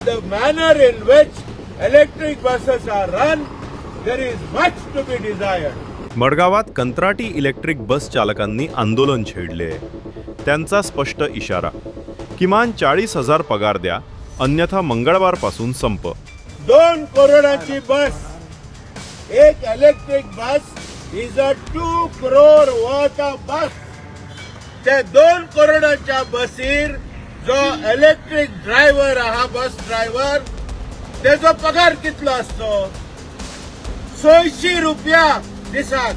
The manner in which electric buses are run, there is much to be desired. मडगावात कंत्राटी electric bus चालकांनी आंदोलन छेडले. त्यांचा स्पष्ट इशारा किमान चाळीस हजार पगार द्या अन्यथा मंगळवारपासून संप. दोन करोडाची बस एक electric bus is a two crore worth of bus ते दोन करोडाच्या बसीर जो इलेक्ट्रिक ड्रायव्हर आहा बस ड्रायव्हर तेजो पगार कितलो असतो? सयशी रुपया दिसाक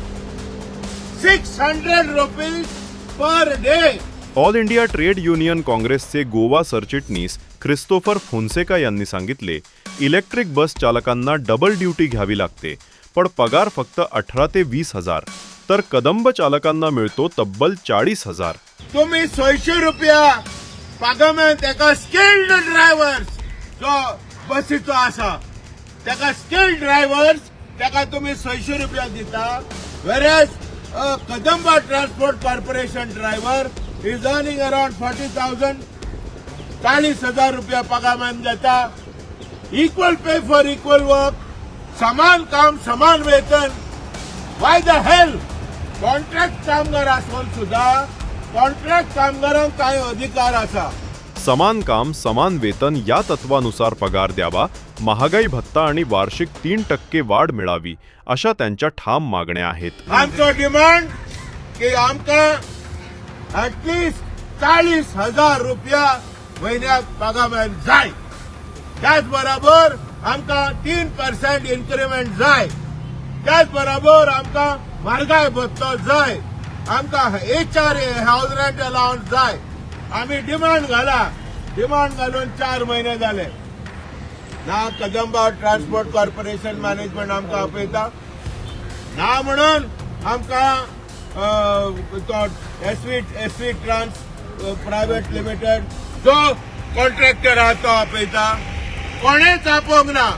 six hundred rupees per day all India trade union काँग्रेसचे गोवा सरचिटणीस ख्रिस्तोफर फोन्सेका यांनी सांगितले इलेक्ट्रिक बस चालकांना डबल ड्युटी घ्यावी लागते पण पगार फक्त अठरा ते वीस हजार. तर कदंब चालकांना मिळतो तब्बल चाळीस हजार. तुम्ही सयशे रुपया पागमे तेका स्किल्ड ड्रायव्हर्स जो बसीचो आसा तेका स्किल्ड ड्रायव्हर्स तेका तुम्ही सयशे रुपया दिता. Average Kadamba transport corporation driver is earning around forty thousand चाळीस हजार रुपया पगार देता. Equal pay for equal work समान काम समान वेतन. वाय द हेल कॉन्ट्रॅक्ट कामगार असून सुद्धा कॉन्ट्रॅक्ट कामगारांक काय अधिकार आसा समान काम समान वेतन या तत्वानुसार पगार द्यावा महागाई भत्ता आणि वार्षिक तीन टक्के वाढ मिळावी अशा त्यांच्या ठाम मागण्या आहेत. आमचो डिमांड की आमकां ऍटलिस्ट चाळीस हजार रुपया म्हयन्याक पगार जाय त्याच बरोबर आमकां तीन पर्सेंट इन्क्रिमेंट जाय त्याच बरोबर आमकां म्हारगाय भत्तो जाय आमकां H R A rent allowance जाय. आमी डिमांड घाला. डिमांड घालून चार महिने जाले ना कदंबा ट्रान्सपोर्ट कॉर्पोरेशन मॅनेजमेंट आमकां आपयता. ना म्हणून आमकां तो SV SV trans private limited जो कॉन्ट्रॅक्टर आहा तो आपयता. कोणेच आपोवंक ना.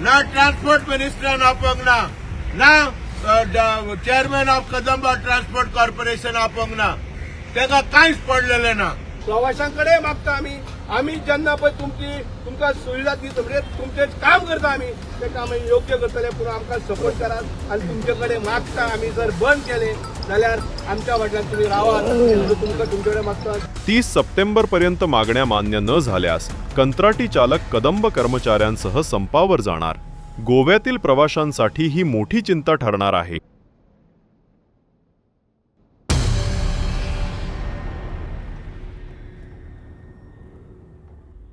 ना ट्रान्सपोर्ट मिनिस्टरान आपोवंक ना. ना chairman of Kadamba transport corporation आपोवंक ना तेका कांयच पडलेलें ना प्रवाशांकडे मागता आम्ही. आम्ही जेन्ना पळय तुमची तुमकां सुविधा दिता म्हणजे तुमचे काम करता आम्ही ते काम योग्य करतले पूण आमकां सपोर्ट करात आनी तुमचे कडेन मागता आमी जर बंद केले जाल्यार आमच्या फाटल्यान तुम्ही रावात तुमकां तुमचे कडेन मागता तीस सप्टेंबर पर्यंत मागण्या मान्य न झाल्यास कंत्राटी चालक कदंब कर्मचाऱ्यांसह संपावर जाणार. गोव्यातील प्रवाशांसाठी ही मोठी चिंता ठरणार आहे.